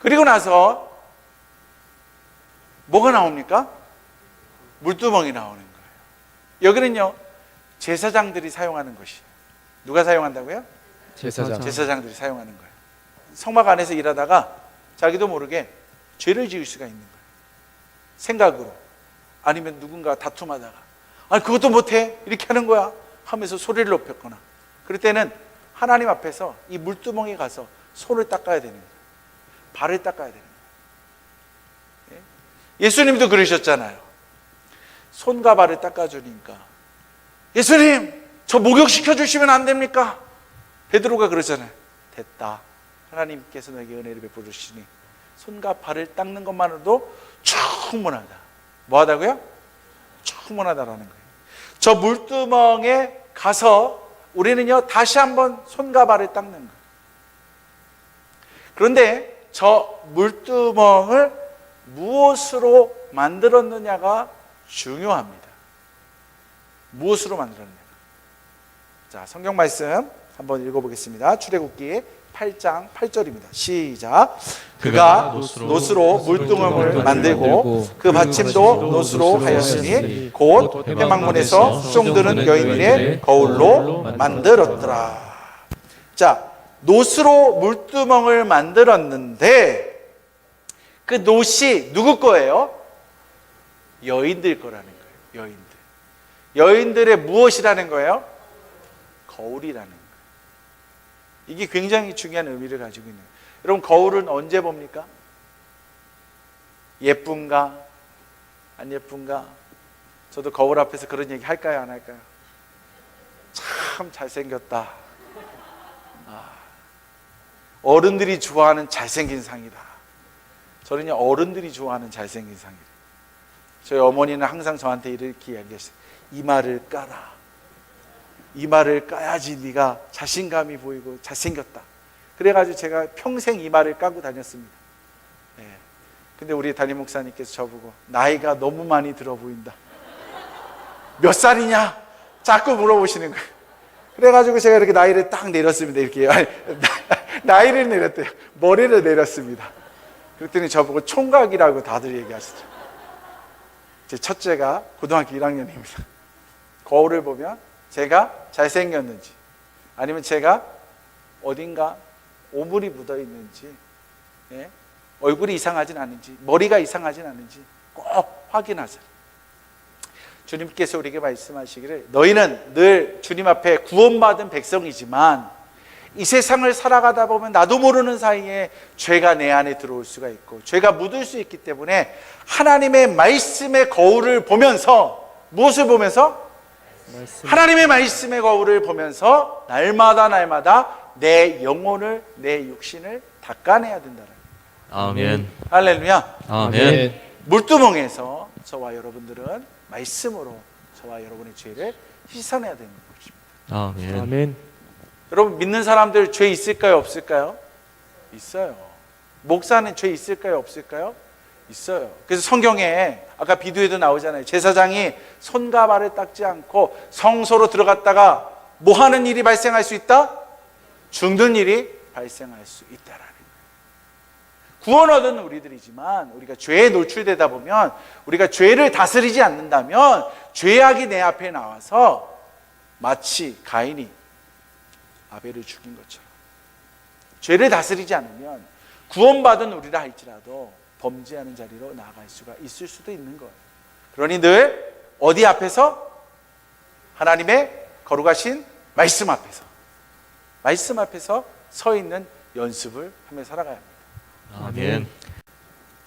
그리고 나서 뭐가 나옵니까? 물두멍이 나오는 거예요. 여기는요, 제사장들이 사용하는 것이에요. 누가 사용한다고요? 제사장. 제사장들이 사용하는 거예요. 성막 안에서 일하다가 자기도 모르게 죄를 지을 수가 있는 거예요. 생각으로. 아니면 누군가 다툼하다가. 아, 그것도 못해. 이렇게 하는 거야. 하면서 소리를 높였거나. 그럴 때는 하나님 앞에서 이 물두멍에 가서 손을 닦아야 되는 거예요. 발을 닦아야 거예요. 예? 예수님도 그러셨잖아요. 손과 발을 닦아주니까. 예수님, 저 목욕시켜 주시면 안 됩니까? 베드로가 그러잖아요. 됐다. 하나님께서 너에게 은혜를 베풀어 주시니 손과 발을 닦는 것만으로도 충분하다. 뭐 하다고요? 충분하다라는 거예요. 저 물두멍에 가서 우리는요, 다시 한번 손과 발을 닦는 거예요. 그런데 저 물두멍을 무엇으로 만들었느냐가 중요합니다. 무엇으로 만들었느냐. 자, 성경 말씀 한번 읽어보겠습니다. 출애굽기 8장 8절입니다. 시작. 그가 노스로 물두멍을 만들고 그 받침도 노스로 하였으니 곧 회막문에서 수종드는 여인의 거울로 만들었더라. 자, 노스로 물두멍을 만들었는데 그 노시 누구 거예요? 여인들 거라는 거예요. 여인들. 여인들의 무엇이라는 거예요? 거울이라는 거예요. 이게 굉장히 중요한 의미를 가지고 있는 거예요. 여러분 거울은 언제 봅니까? 예쁜가? 안 예쁜가? 저도 거울 앞에서 그런 얘기 할까요? 안 할까요? 참 잘생겼다. 아, 어른들이 좋아하는 잘생긴 상이다. 저는요 어른들이 좋아하는 잘생긴 상이다. 저희 어머니는 항상 저한테 이렇게 이야기했어요. 이마를 까라. 이마를 까야지 네가 자신감이 보이고 잘생겼다. 그래가지고 제가 평생 이마를 까고 다녔습니다. 예. 근데 우리 담임 목사님께서 저보고 나이가 너무 많이 들어 보인다. 몇 살이냐? 자꾸 물어보시는 거예요. 그래가지고 제가 이렇게 나이를 딱 내렸습니다. 이렇게 아니, 나이를 내렸대요. 머리를 내렸습니다. 그랬더니 저보고 총각이라고 다들 얘기하시죠. 제 첫째가 고등학교 1학년입니다. 거울을 보면 제가 잘생겼는지 아니면 제가 어딘가 오물이 묻어 있는지 예? 얼굴이 이상하진 않은지 머리가 이상하진 않은지 꼭 확인하세요. 주님께서 우리에게 말씀하시기를 너희는 늘 주님 앞에 구원받은 백성이지만 이 세상을 살아가다 보면 나도 모르는 사이에 죄가 내 안에 들어올 수가 있고 죄가 묻을 수 있기 때문에 하나님의 말씀의 거울을 보면서 무엇을 보면서 말씀. 하나님의 말씀의 거울을 보면서 날마다 날마다 내 영혼을 내 육신을 닦아내야 된다는. 아멘. 할렐루야. 아멘. 물두멍에서 저와 여러분들은 말씀으로 저와 여러분의 죄를 씻어내야 되는 것입니다. 아멘. 아멘. 여러분 믿는 사람들 죄 있을까요? 없을까요? 있어요. 목사는 죄 있을까요? 없을까요? 있어요. 그래서 성경에 아까 비두에도 나오잖아요. 제사장이 손과 발을 닦지 않고 성소로 들어갔다가 뭐 하는 일이 발생할 수 있다? 죽는 일이 발생할 수 있다라는. 구원 얻은 우리들이지만 우리가 죄에 노출되다 보면 우리가 죄를 다스리지 않는다면 죄악이 내 앞에 나와서 마치 가인이 아벨을 죽인 것처럼 죄를 다스리지 않으면 구원받은 우리라 할지라도 범죄하는 자리로 나아갈 수가 있을 수도 있는 거예요. 그러니 늘 어디 앞에서 하나님의 거룩하신 말씀 앞에서 말씀 앞에서 서 있는 연습을 하며 살아가야 합니다. 아멘.